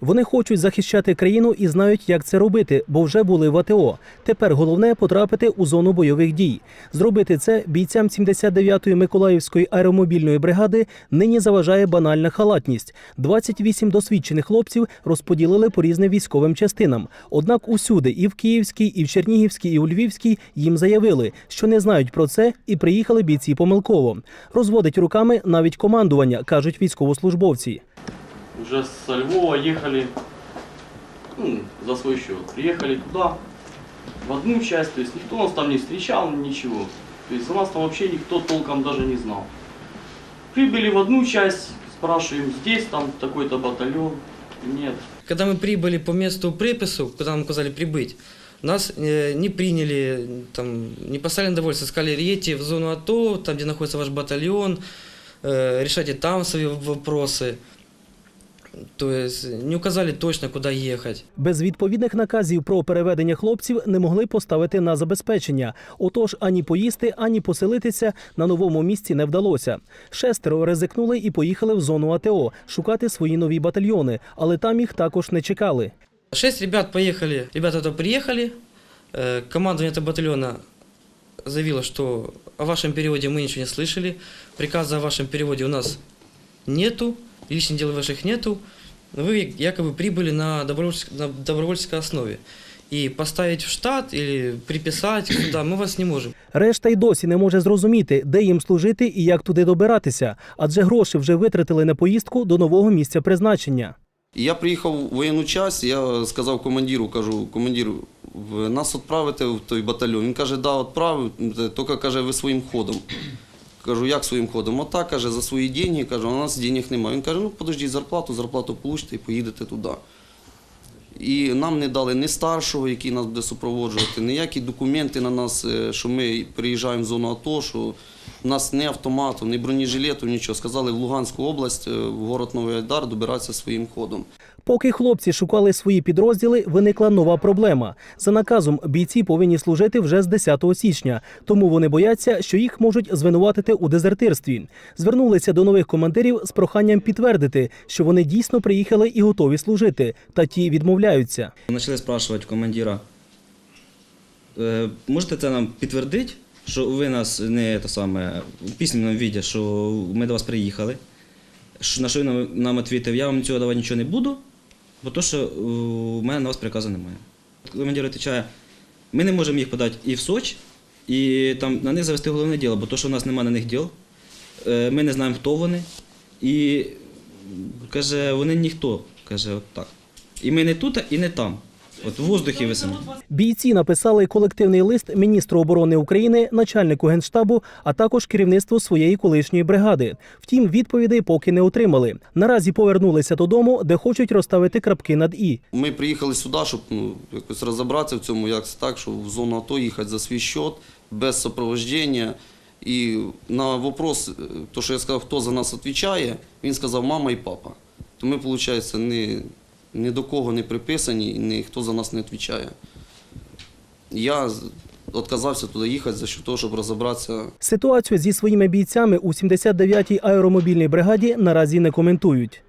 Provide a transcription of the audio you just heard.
Вони хочуть захищати країну і знають, як це робити, бо вже були в АТО. Тепер головне потрапити у зону бойових дій. Зробити це бійцям 79-ї Миколаївської аеромобільної бригади нині заважає банальна халатність. 28 досвідчених хлопців розподілили по різним військовим частинам. Однак усюди, і в Київській, і в Чернігівській, і у Львівській, їм заявили, що не знають про це, і приїхали бійці помилково. Розводить руками навіть командування, кажуть військовослужбовці. Уже со Львова ехали ну, за свой счет. Приехали туда, в одну часть, то есть никто нас там не встречал, ничего. То есть у нас там вообще никто толком даже не знал. Прибыли в одну часть, спрашиваем, здесь там такой-то батальон. Нет. Когда мы прибыли по месту припису, куда нам указали прибыть, нас э, не приняли, там, не поставили на довольство, сказали, едьте в зону АТО, там, где находится ваш батальон, э, решайте там свои вопросы. То есть не указали точно, куда ехать. Без відповідних наказів про переведення хлопців не могли поставити на забезпечення. Отож, ані поїсти, ані поселитися на новому місці не вдалося. Шестеро ризикнули і поїхали в зону АТО шукати свої нові батальйони, але там їх також не чекали. Шесть ребят поехали, ребята туда приехали, э, командование этого батальона заявило, что о вашем переводе мы ничего не слышали, приказа о вашем переводе у нас нету, личных дел ваших нету, вы якобы прибыли на, добровольческой- на добровольческой основе. И поставить в штат или приписать куда мы вас не можем. Решта й досі не може зрозуміти, де їм служити і як туди добиратися, адже гроші вже витратили на поїздку до нового місця призначення. І я приїхав в воєнну часть, я сказав командиру, кажу, командиру, в- нас відправити в той батальйон. Він каже, да, відправив, тільки каже, ви своїм ходом. Кажу, як своїм ходом? Отак, каже, за свої деньги, каже, у нас денег немає. Він каже, ну подождіть зарплату, зарплату получите і поїдете туди. І нам не дали ні старшого, який нас буде супроводжувати, ніякі документи на нас, е, що ми приїжджаємо в зону АТО, що у нас ні автомату, ні бронежилету, нічого. Сказали в Луганську область, е, в город Новий Айдар, добиратися своїм ходом. Поки хлопці шукали свої підрозділи, виникла нова проблема. За наказом бійці повинні служити вже з 10 січня, тому вони бояться, що їх можуть звинуватити у дезертирстві. Звернулися до нових командирів з проханням підтвердити, що вони дійсно приїхали і готові служити, та ті відмовляються. Начали спрашивать у командира, «Е, можете це нам підтвердити, що ви нас не те саме, в письменному віді, що ми до вас приїхали. На що він нам, нам відповів, я вам цього давати нічого не буду, бо то, що е, у мене на вас приказу немає. Командир відповідає, ми не можемо їх подати і в Соч, і там на них завести головне діло, бо то, що у нас немає на них діл, е, ми не знаємо, хто вони. І каже, вони ніхто. Каже, от так. І ми не тут, і не там. От в воздухі висимо. Бійці написали колективний лист міністру оборони України, начальнику генштабу, а також керівництву своєї колишньої бригади. Втім, відповідей поки не отримали. Наразі повернулися додому, де хочуть розставити крапки над і. Ми приїхали сюди, щоб ну, якось розібратися в цьому, як це так, що в зону АТО їхати за свій счет, без супроводження. І на вопрос, е, то, що я сказав, хто за нас відповідає, він сказав мама і папа. То ми, виходить, ні, ні до кого не приписані, і ніхто за нас не відповідає. Я відказався туди їхати за того, щоб розібратися Ситуацію зі своїми бійцями у 79-й аеромобільній бригаді наразі не коментують.